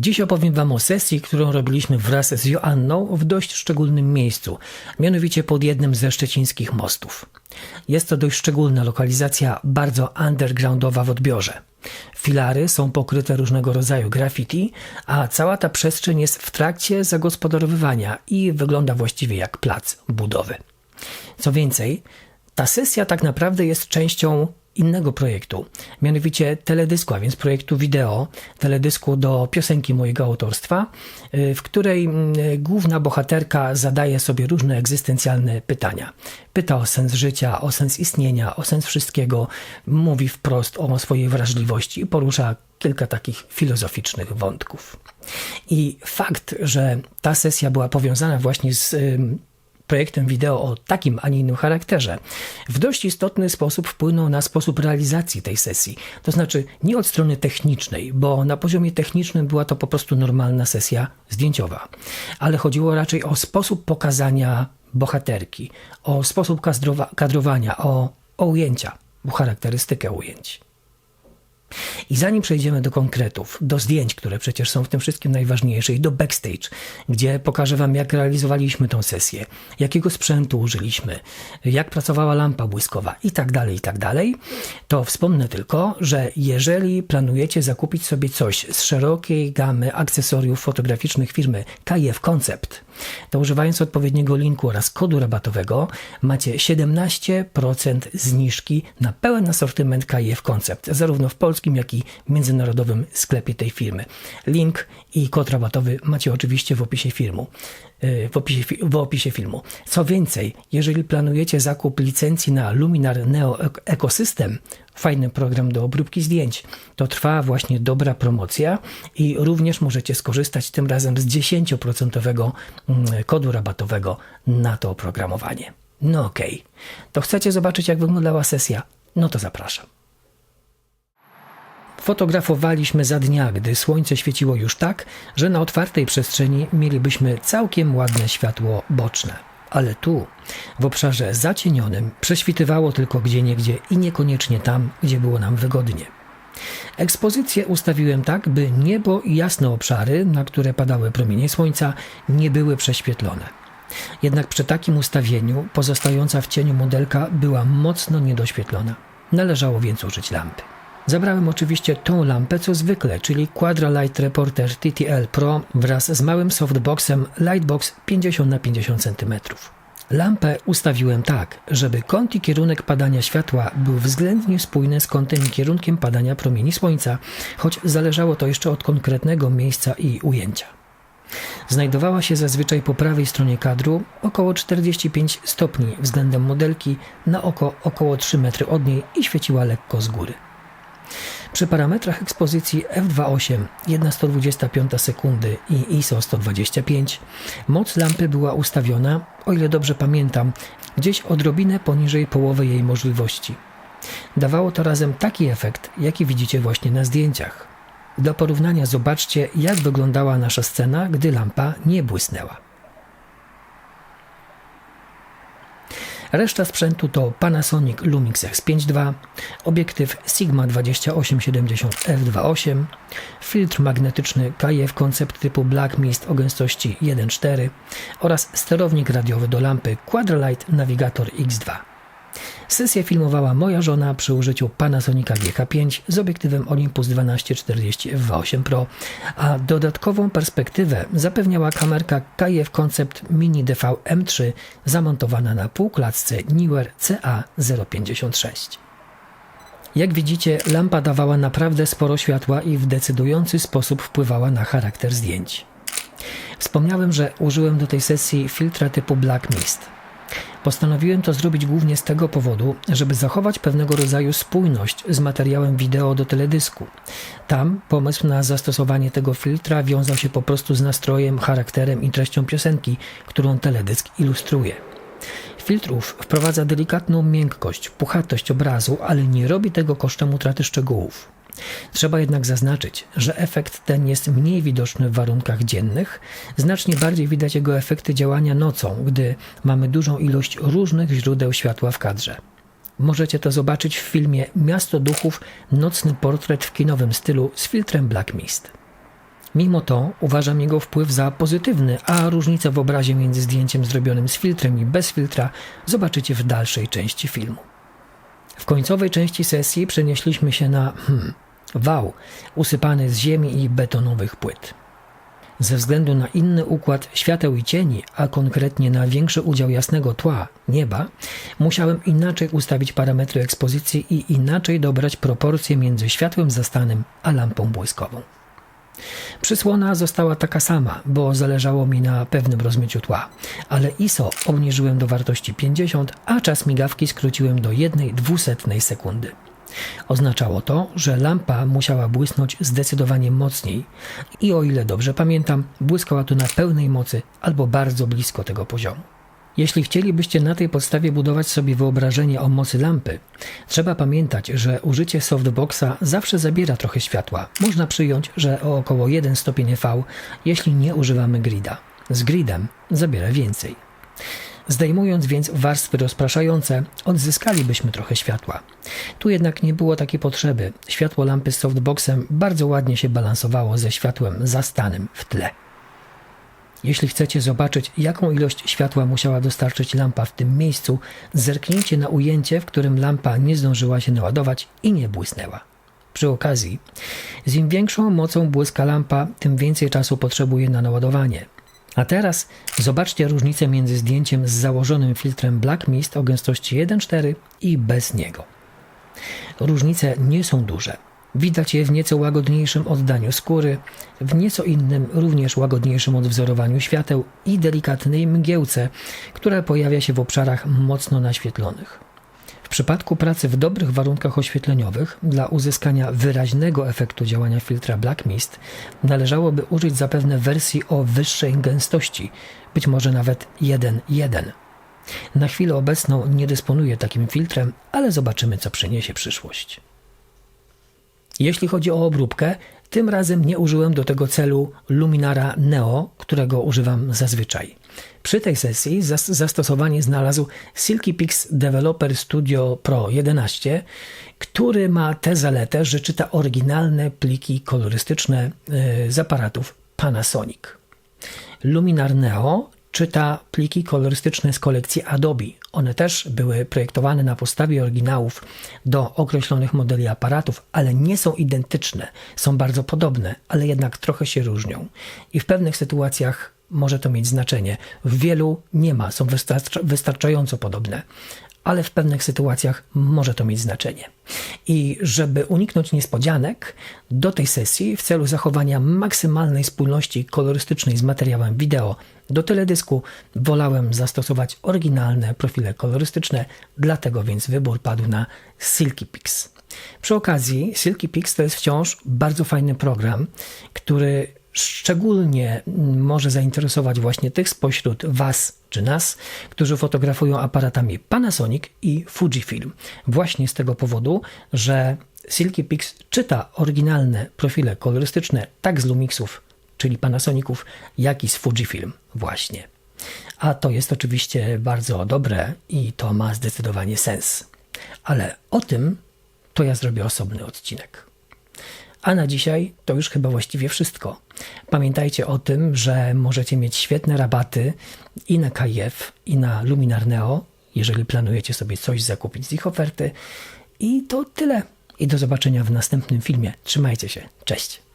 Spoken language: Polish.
Dziś opowiem Wam o sesji, którą robiliśmy wraz z Joanną w dość szczególnym miejscu, mianowicie pod jednym ze szczecińskich mostów. Jest to dość szczególna lokalizacja, bardzo undergroundowa w odbiorze. Filary są pokryte różnego rodzaju graffiti, a cała ta przestrzeń jest w trakcie zagospodarowywania i wygląda właściwie jak plac budowy. Co więcej, ta sesja tak naprawdę jest częścią innego projektu, mianowicie teledysku, a więc projektu wideo, teledysku do piosenki mojego autorstwa, y, w której mm, główna bohaterka zadaje sobie różne egzystencjalne pytania. Pyta o sens życia, o sens istnienia, o sens wszystkiego, mówi wprost o swojej wrażliwości i porusza kilka takich filozoficznych wątków. I fakt, że ta sesja była powiązana właśnie z projektem wideo o takim, a nie innym charakterze, w dość istotny sposób wpłynął na sposób realizacji tej sesji. To znaczy nie od strony technicznej, bo na poziomie technicznym była to po prostu normalna sesja zdjęciowa, ale chodziło raczej o sposób pokazania bohaterki, o sposób kadrowania, o, o ujęcia, o charakterystykę ujęć. I zanim przejdziemy do konkretów, do zdjęć, które przecież są w tym wszystkim najważniejsze, i do backstage, gdzie pokażę Wam, jak realizowaliśmy tą sesję, jakiego sprzętu użyliśmy, jak pracowała lampa błyskowa i tak dalej, i tak dalej, to wspomnę tylko, że jeżeli planujecie zakupić sobie coś z szerokiej gamy akcesoriów fotograficznych firmy KF Concept, to używając odpowiedniego linku oraz kodu rabatowego macie 17% zniżki na pełen asortyment KF Concept, zarówno w polskim, jak i międzynarodowym sklepie tej firmy. Link i kod rabatowy macie oczywiście w opisie filmu. Y, w opisie, w opisie filmu. Co więcej, jeżeli planujecie zakup licencji na Luminar Neo Ecosystem, fajny program do obróbki zdjęć, to trwa właśnie dobra promocja i również możecie skorzystać tym razem z 10% mm, kodu rabatowego na to oprogramowanie. No okej, okay. to chcecie zobaczyć jak wyglądała sesja? No to zapraszam. Fotografowaliśmy za dnia, gdy słońce świeciło już tak, że na otwartej przestrzeni mielibyśmy całkiem ładne światło boczne. Ale tu, w obszarze zacienionym, prześwitywało tylko gdzieniegdzie i niekoniecznie tam, gdzie było nam wygodnie. Ekspozycję ustawiłem tak, by niebo i jasne obszary, na które padały promienie słońca, nie były prześwietlone. Jednak przy takim ustawieniu pozostająca w cieniu modelka była mocno niedoświetlona. Należało więc użyć lampy. Zabrałem oczywiście tą lampę co zwykle, czyli Quadra Light Reporter TTL Pro wraz z małym softboxem Lightbox 50 na 50 cm. Lampę ustawiłem tak, żeby kąt i kierunek padania światła był względnie spójny z kątem i kierunkiem padania promieni słońca, choć zależało to jeszcze od konkretnego miejsca i ujęcia. Znajdowała się zazwyczaj po prawej stronie kadru, około 45 stopni względem modelki, na oko około 3 metry od niej i świeciła lekko z góry. Przy parametrach ekspozycji f2.8 125 sekundy i ISO 125 moc lampy była ustawiona, o ile dobrze pamiętam, gdzieś odrobinę poniżej połowy jej możliwości. Dawało to razem taki efekt, jaki widzicie właśnie na zdjęciach. Do porównania zobaczcie, jak wyglądała nasza scena, gdy lampa nie błysnęła. Reszta sprzętu to Panasonic Lumix X5 II, obiektyw Sigma 2870 f2.8, filtr magnetyczny KF Concept typu Black Mist o gęstości 1.4 oraz sterownik radiowy do lampy Quadralight Navigator X2. Sesję filmowała moja żona przy użyciu Panasonica GH5 z obiektywem Olympus 1240 f2.8 Pro, a dodatkową perspektywę zapewniała kamerka KF Concept Mini DV M3 zamontowana na półklatce Neewer CA056. Jak widzicie, lampa dawała naprawdę sporo światła i w decydujący sposób wpływała na charakter zdjęć. Wspomniałem, że użyłem do tej sesji filtra typu Black Mist – Postanowiłem to zrobić głównie z tego powodu, żeby zachować pewnego rodzaju spójność z materiałem wideo do teledysku. Tam pomysł na zastosowanie tego filtra wiązał się po prostu z nastrojem, charakterem i treścią piosenki, którą teledysk ilustruje. Filtrów wprowadza delikatną miękkość, puchatość obrazu, ale nie robi tego kosztem utraty szczegółów. Trzeba jednak zaznaczyć, że efekt ten jest mniej widoczny w warunkach dziennych, znacznie bardziej widać jego efekty działania nocą, gdy mamy dużą ilość różnych źródeł światła w kadrze. Możecie to zobaczyć w filmie Miasto Duchów nocny portret w kinowym stylu z filtrem Black Mist. Mimo to uważam jego wpływ za pozytywny, a różnicę w obrazie między zdjęciem zrobionym z filtrem i bez filtra zobaczycie w dalszej części filmu. W końcowej części sesji przenieśliśmy się na hmm, wał usypany z ziemi i betonowych płyt. Ze względu na inny układ świateł i cieni, a konkretnie na większy udział jasnego tła, nieba, musiałem inaczej ustawić parametry ekspozycji i inaczej dobrać proporcje między światłem zastanym a lampą błyskową. Przysłona została taka sama, bo zależało mi na pewnym rozmyciu tła, ale ISO obniżyłem do wartości 50, a czas migawki skróciłem do 1,02 sekundy. Oznaczało to, że lampa musiała błysnąć zdecydowanie mocniej i o ile dobrze pamiętam, błyskała tu na pełnej mocy albo bardzo blisko tego poziomu. Jeśli chcielibyście na tej podstawie budować sobie wyobrażenie o mocy lampy, trzeba pamiętać, że użycie softboxa zawsze zabiera trochę światła. Można przyjąć, że o około 1 stopień V, jeśli nie używamy grida. Z gridem zabiera więcej. Zdejmując więc warstwy rozpraszające, odzyskalibyśmy trochę światła. Tu jednak nie było takiej potrzeby. Światło lampy z softboxem bardzo ładnie się balansowało ze światłem zastanym w tle. Jeśli chcecie zobaczyć, jaką ilość światła musiała dostarczyć lampa w tym miejscu, zerknijcie na ujęcie, w którym lampa nie zdążyła się naładować i nie błysnęła. Przy okazji, z im większą mocą błyska lampa, tym więcej czasu potrzebuje na naładowanie. A teraz zobaczcie różnicę między zdjęciem z założonym filtrem Black Mist o gęstości 1,4 i bez niego. Różnice nie są duże. Widać je w nieco łagodniejszym oddaniu skóry, w nieco innym, również łagodniejszym odwzorowaniu świateł i delikatnej mgiełce, która pojawia się w obszarach mocno naświetlonych. W przypadku pracy w dobrych warunkach oświetleniowych, dla uzyskania wyraźnego efektu działania filtra Black Mist, należałoby użyć zapewne wersji o wyższej gęstości, być może nawet 1.1. Na chwilę obecną nie dysponuję takim filtrem, ale zobaczymy, co przyniesie przyszłość. Jeśli chodzi o obróbkę, tym razem nie użyłem do tego celu Luminara Neo, którego używam zazwyczaj. Przy tej sesji zastosowanie znalazł Silky Pix Developer Studio Pro 11, który ma tę zaletę, że czyta oryginalne pliki kolorystyczne e, z aparatów Panasonic. Luminar Neo czyta pliki kolorystyczne z kolekcji Adobe. One też były projektowane na podstawie oryginałów do określonych modeli aparatów, ale nie są identyczne. Są bardzo podobne, ale jednak trochę się różnią. I w pewnych sytuacjach może to mieć znaczenie. W wielu nie ma, są wystarczająco podobne ale w pewnych sytuacjach może to mieć znaczenie. I żeby uniknąć niespodzianek, do tej sesji w celu zachowania maksymalnej spójności kolorystycznej z materiałem wideo do teledysku wolałem zastosować oryginalne profile kolorystyczne, dlatego więc wybór padł na Silky Pix. Przy okazji Silky Pix to jest wciąż bardzo fajny program, który szczególnie może zainteresować właśnie tych spośród Was czy nas, którzy fotografują aparatami Panasonic i Fujifilm. Właśnie z tego powodu, że Silky Pix czyta oryginalne profile kolorystyczne tak z Lumixów, czyli Panasoniców, jak i z Fujifilm właśnie. A to jest oczywiście bardzo dobre i to ma zdecydowanie sens. Ale o tym to ja zrobię osobny odcinek. A na dzisiaj to już chyba właściwie wszystko. Pamiętajcie o tym, że możecie mieć świetne rabaty i na KF, i na Luminar Neo, jeżeli planujecie sobie coś zakupić z ich oferty. I to tyle. I do zobaczenia w następnym filmie. Trzymajcie się. Cześć.